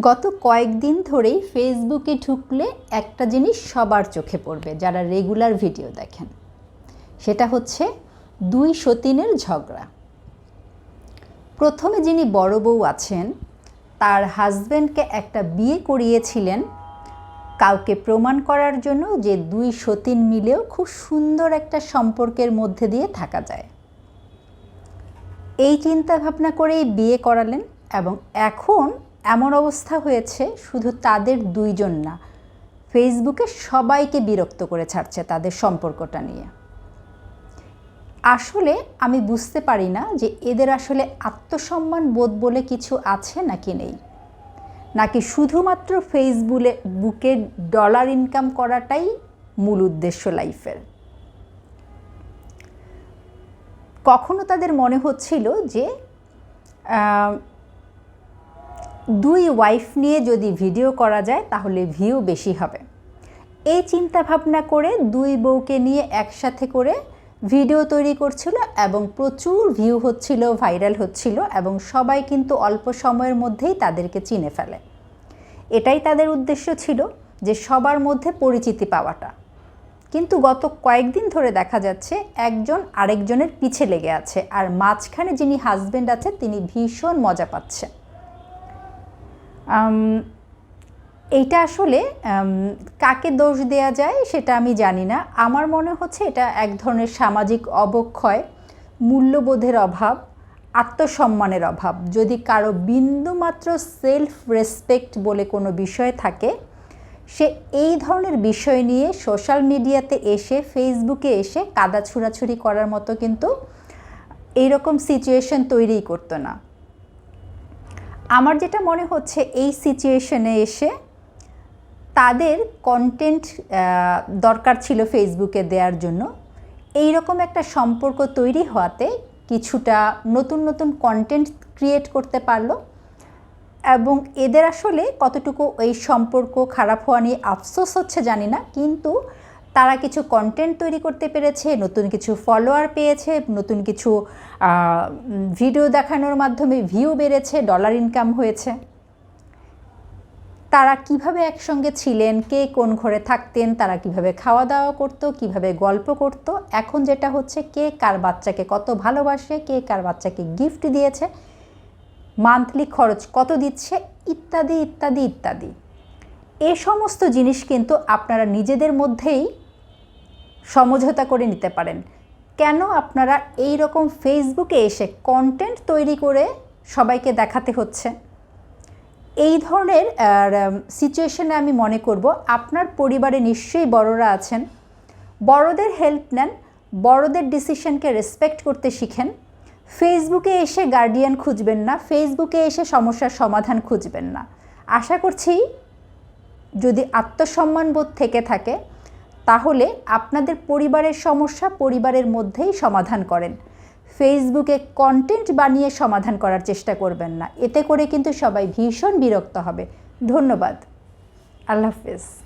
গত কয়েকদিন ধরেই ফেসবুকে ঢুকলে একটা জিনিস সবার চোখে পড়বে, যারা রেগুলার ভিডিও দেখেন। সেটা হচ্ছে দুই সতীনের ঝগড়া। প্রথমে যিনি বড় বউ আছেন, তার হাজব্যান্ডকে একটা বিয়ে করিয়েছিলেন, কাউকে প্রমাণ করার জন্য যে দুই সতীন মিলেও খুব সুন্দর একটা সম্পর্কের মধ্যে দিয়ে থাকা যায়। এই চিন্তা ভাবনা করেই বিয়ে করালেন এবং এখন এমন অবস্থা হয়েছে, শুধু তাদের দুইজন না ফেসবুকে সবাইকে বিরক্ত করে ছাড়ছে তাদের সম্পর্কটা নিয়ে। আসলে আমি বুঝতে পারি না যে এদের আসলে আত্মসম্মান বোধ বলে কিছু আছে নাকি নেই। নাকি শুধুমাত্র ফেসবুকে বুকে ডলার ইনকাম করাটাই মূল উদ্দেশ্য লাইফের কখনো তাদের মনে হচ্ছিল যে দুই ওয়াইফ নিয়ে যদি ভিডিও করা যায়, তাহলে ভিউ বেশি হবে। এই চিন্তা ভাবনা করে দুই বউকে নিয়ে একসাথে করে ভিডিও তৈরি করছিল এবং প্রচুর ভিউ হচ্ছিল ভাইরাল হচ্ছিল এবং সবাই কিন্তু অল্প সময়ের মধ্যেই তাদেরকে চিনে ফেলে। এটাই তাদের উদ্দেশ্য ছিল যে সবার মধ্যে পরিচিতি পাওয়াটা। কিন্তু গত কয়েকদিন ধরে দেখা যাচ্ছে একজন আরেকজনের পিছে লেগে আছে, আর মাঝখানে যিনি হাজব্যান্ড আছে, তিনি ভীষণ মজা পাচ্ছে। এইটা আসলে কাকে দোষ দেয়া যায় সেটা আমি জানি না। আমার মনে হচ্ছে এটা এক ধরনের সামাজিক অবক্ষয়, মূল্যবোধের অভাব, আত্মসম্মানের অভাব। যদি কারও বিন্দুমাত্র সেলফ রেসপেক্ট বলে কোনো বিষয় থাকে, সে এই ধরনের বিষয় নিয়ে সোশ্যাল মিডিয়াতে এসে ফেসবুকে এসে কাদা ছুড়াছুড়ি করার মতো কিন্তু এইরকম সিচুয়েশন তৈরিই করতো না। আমার যেটা মনে হচ্ছে এই সিচুয়েশনে এসে তাদের কন্টেন্ট দরকার ছিল ফেসবুকে দেওয়ার জন্য। এই রকম একটা সম্পর্ক তৈরি হওয়াতে কিছুটা নতুন নতুন কন্টেন্ট ক্রিয়েট করতে পারল এবং এদের আসলে কতটুকু এই সম্পর্ক খারাপ হওয়া নিয়ে আফসোস হচ্ছে জানি না, কিন্তু তারা কিছু কন্টেন্ট তৈরি করতে পেরেছে, নতুন কিছু ফলোয়ার পেয়েছে, নতুন কিছু ভিডিও দেখানোর মাধ্যমে ভিউ বেড়েছে ডলার ইনকাম হয়েছে। তারা কীভাবে একসঙ্গে ছিলেন, কে কোন ঘরে থাকতেন, তারা কীভাবে খাওয়া দাওয়া করতো, কীভাবে গল্প করতো, এখন যেটা হচ্ছে কে কার বাচ্চাকে কত ভালোবাসে, কে কার বাচ্চাকে গিফট দিয়েছে মান্থলি খরচ কত দিচ্ছে, ইত্যাদি ইত্যাদি ইত্যাদি। এ সমস্ত জিনিস কিন্তু আপনারা নিজেদের মধ্যেই সমঝোতা করে নিতে পারেন। কেন আপনারা এই রকম ফেসবুকে এসে কন্টেন্ট তৈরি করে সবাইকে দেখাতে হচ্ছে? এই ধরনের সিচুয়েশনে আমি মনে করব আপনার পরিবারে নিশ্চয়ই বড়রা আছেন। বড়দের হেল্প নেন, বড়দের ডিসিশনকে রেসপেক্ট করতে শিখেন। ফেসবুকে এসে গার্ডিয়ান খুঁজবেন না, ফেসবুকে এসে সমস্যার সমাধান খুঁজবেন না। আশা করছি যদি আত্মসম্মানবোধ থেকে থাকে তাহলে আপনাদের পরিবারের সমস্যা পরিবারের মধ্যেই সমাধান করেন। ফেসবুকে কন্টেন্ট বানিয়ে সমাধান করার চেষ্টা করবেন না। এতে করে কিন্তু সবাই ভীষণ বিরক্ত হবে। ধন্যবাদ। আল্লাহ হাফেজ।